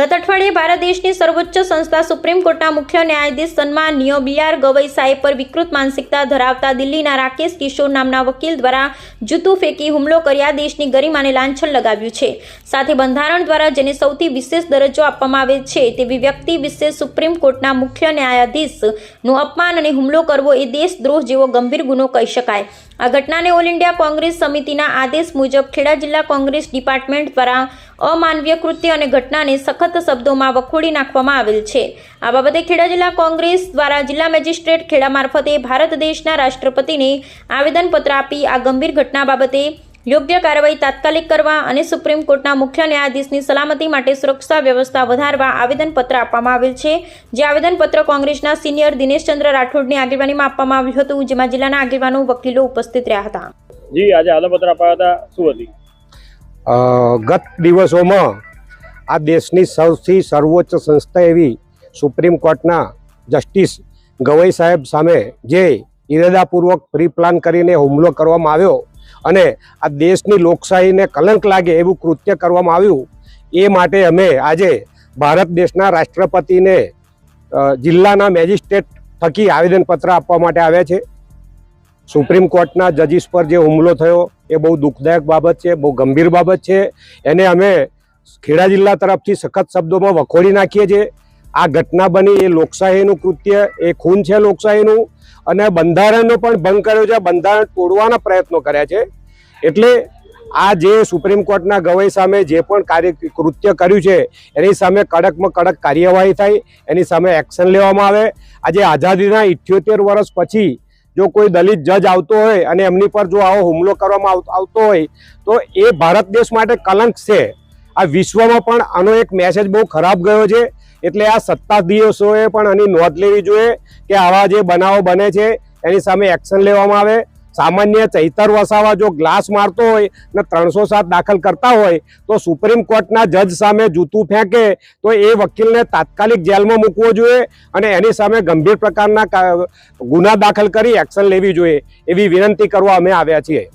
ગત અઠવાડિયે ભારત દેશની સર્વોચ્ચ સંસ્થા સુપ્રીમ કોર્ટના મુખ્ય ન્યાયાધીશ સન્માન બી બિયાર ગવઈ સાહેબ પર વિકૃત માનસિકતા ધરાવતા દિલ્હીના રાકેશ કિશોર નામના વકીલ દ્વારા જૂતું ફેંકી હુમલો કર્યા દેશની ગરિમાને લાંછન લગાવ્યું છે. સાથે બંધારણ દ્વારા જેને સૌથી વિશેષ દરજ્જો આપવામાં આવે છે તેવી વ્યક્તિ વિશે સુપ્રીમ કોર્ટના મુખ્ય ન્યાયાધીશનું અપમાન અને હુમલો કરવો એ દેશદ્રોહ જેવો ગંભીર ગુનો કહી શકાય. આ ઘટનાને ઓલ ઇન્ડિયા કોંગ્રેસ સમિતિના આદેશ મુજબ ખેડા જિલ્લા કોંગ્રેસ ડિપાર્ટમેન્ટ દ્વારા અમાનવીય કૃત્ય અને ઘટનાને સખત શબ્દોમાં વખોડી નાખવામાં આવેલ છે. આ બાબતે ખેડા જિલ્લા કોંગ્રેસ દ્વારા જિલ્લા મેજિસ્ટ્રેટ ખેડા મારફતે ભારત દેશના રાષ્ટ્રપતિને આવેદનપત્ર આપી આ ગંભીર ઘટના બાબતે યોગ્ય કાર્યવાહી તાત્કાલિક કરવા અને સુપ્રીમ કોર્ટના મુખ્ય ન્યાયાધીશની સલામતી માટે સુરક્ષા વ્યવસ્થા વધારવા આવેદનપત્ર આપવામાં આવેલ છે. જે આવેદનપત્ર કોંગ્રેસના સિનિયર દિનેશચંદ્ર રાઠોડની આગેવાનીમાં આપવામાં આવ્યું હતું જેમાં જિલ્લાના આગેવાનો વકીલો ઉપસ્થિત રહ્યા હતા. જી આજે આવેદનપત્ર આપ્યા હતા. શું હતી? ગત દિવસોમાં આ દેશની સૌથી સર્વોચ્ચ સંસ્થા એવી સુપ્રીમ કોર્ટના જસ્ટિસ ગવઈ સાહેબ સામે જે ઇરાદાપૂર્વક પ્રી પ્લાન કરીને હુમલો કરવામાં આવ્યો અને આ દેશની લોકશાહીને કલંક લાગે એવું કૃત્ય કરવામાં આવ્યું, એ માટે અમે આજે ભારત દેશના રાષ્ટ્રપતિને જિલ્લાના મેજિસ્ટ્રેટ થકી આવેદનપત્ર આપવા માટે આવ્યા છે. સુપ્રીમ કોર્ટના જજીસ પર જે હુમલો થયો, એ બહુ દુઃખદાયક બાબત છે, બહુ ગંભીર બાબત છે. એને અમે ખેડા જિલ્લા તરફથી સખત શબ્દોમાં વખોડી નાખીએ છીએ. આ ઘટના બની એ લોકશાહીનું કૃત્ય, એ ખૂન છે લોકશાહીનું. અને બંધારણનો પણ ભંગ કર્યો છે. બંધારણ તોડવાના પ્રયત્નો કર્યા છે. એટલે આ જે સુપ્રીમ કોર્ટના ગવાઈ સામે જે પણ કાર્ય કૃત્ય કર્યું છે, એની સામે કડકમાં કડક કાર્યવાહી થાય, એની સામે એક્શન લેવામાં આવે. આજે આઝાદીના ઇઠ્યોતેર વર્ષ પછી જો કોઈ દલિત જજ આવતો હોય અને એમની પર જો આવો હુમલો કરવામાં આવતો હોય, તો એ ભારત દેશ માટે કલંક છે. આ વિશ્વમાં પણ આનો એક મેસેજ બહુ ખરાબ ગયો છે. એટલે આ સત્તાધીશોએ પણ આની નોંધ લેવી જોઈએ કે આવા જે બનાવો બને છે, એની સામે એક્શન લેવામાં આવે. સામાન્ય ચૈતર વસાવા જો ગ્લાસ મારતો હોય ને ત્રણસો સાત દાખલ કરતા હોય, તો સુપ્રીમ કોર્ટના જજ સામે જૂતું ફેંકે, તો એ વકીલને તાત્કાલિક જેલમાં મૂકવો જોઈએ અને એની સામે ગંભીર પ્રકારના ગુના દાખલ કરી એક્શન લેવી જોઈએ, એવી વિનંતી કરવા અમે આવ્યા છીએ.